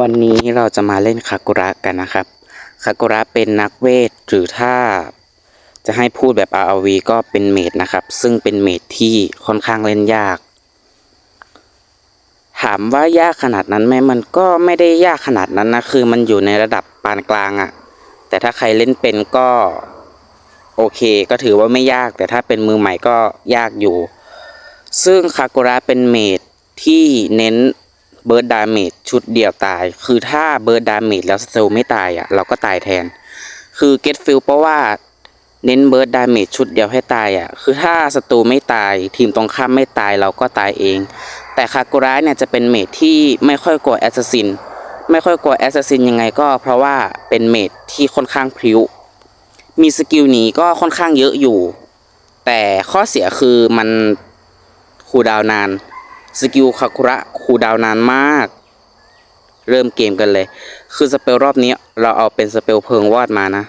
วันนี้เราจะมาเล่นคากุระกันนะครับ คากุระเป็นนักเวทหรือถ้าจะให้พูดแบบ ROV ก็เป็นเมดนะครับ ซึ่งเป็นเมดที่ค่อนข้างเล่นยาก ถามว่ายากขนาดนั้นไหมมันก็ไม่ได้ยากขนาดนั้นนะ คือมันอยู่ในระดับปานกลางอะแต่ถ้าใครเล่นเป็นก็ โอเค ก็ถือว่าไม่ยาก แต่ถ้าเป็นมือใหม่ก็ยากอยู่ ซึ่งคากุระเป็นเมดที่เน้น เบิร์ดดาเมจชุดเดียวตาย คือถ้าเบิร์ดดาเมจแล้วสเตลไม่ตายอะ เราก็ตายแทน คือเก็ตฟิลเพราะว่าเน้นเบิร์ดดาเมจชุดเดียวให้ตายอะ คือถ้าศัตรูไม่ตาย ทีมตรงข้ามไม่ตายเราก็ตายเอง แต่คากุระเนี่ยจะเป็นเมจที่ไม่ค่อยกลัวแอสซัสซินไม่ค่อยกลัวแอสซัสซินยังไงก็เพราะว่าเป็นเมจที่ค่อนข้างพริ้วมีสกิลหนีก็ค่อนข้างเยอะอยู่ แต่ข้อเสียคือมันคูลดาวนาน สกิลคาคุระคูดาวนานมาก เริ่มเกมกันเลย คือสเปลรอบนี้เราเอาเป็นสเปลเพิงวอดมานะ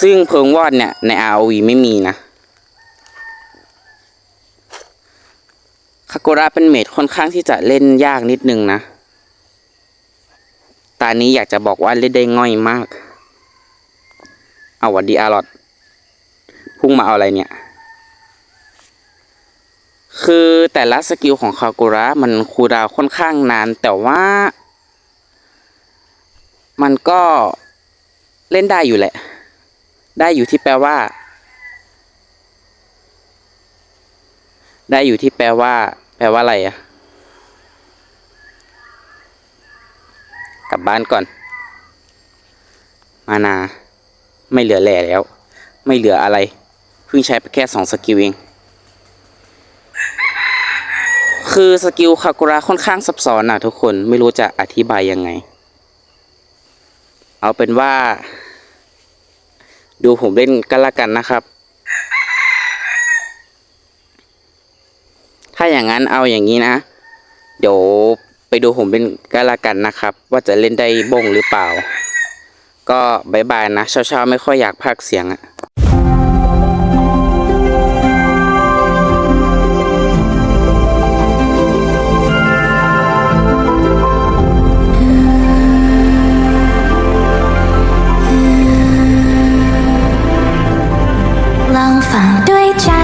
ซึ่งเพิงวอดเนี่ย ใน ROV ไม่มีนะคากุระเป็นเมดค่อนข้างที่จะเล่นยากนิดนึงนะ ตานี้อยากจะบอกว่าเล่นได้ง่อยมาก เอาวัดดีอารอดพุ่งมาเอาอะไรเนี่ย คือแต่ละสกิลของคากุระมันคูดาวค่อนข้างนาน แต่ว่า มันก็เล่นได้อยู่แหละ ได้อยู่ที่แปลว่า ได้อยู่ที่แปลว่า แปลว่าอะไรอะกลับบ้านก่อน มานา ไม่เหลือแหล่แล้ว ไม่เหลืออะไร เพิ่งใช้ไปแค่สองสกิลเอง คือสกิลคากุระค่อนข้างซับซ้อนนะทุกคนไม่รู้จะอธิบายยังไง เอาเป็นว่า ดูผมเล่นกันละกันนะครับ ถ้าอย่างนั้นเอาอย่างนี้นะ เดี๋ยวไปดูผมเล่นกันละกันนะครับ ว่าจะเล่นได้บงหรือเปล่า ก็บายบายนะเช้าๆไม่ค่อยอยากพากเสียงอะ 对战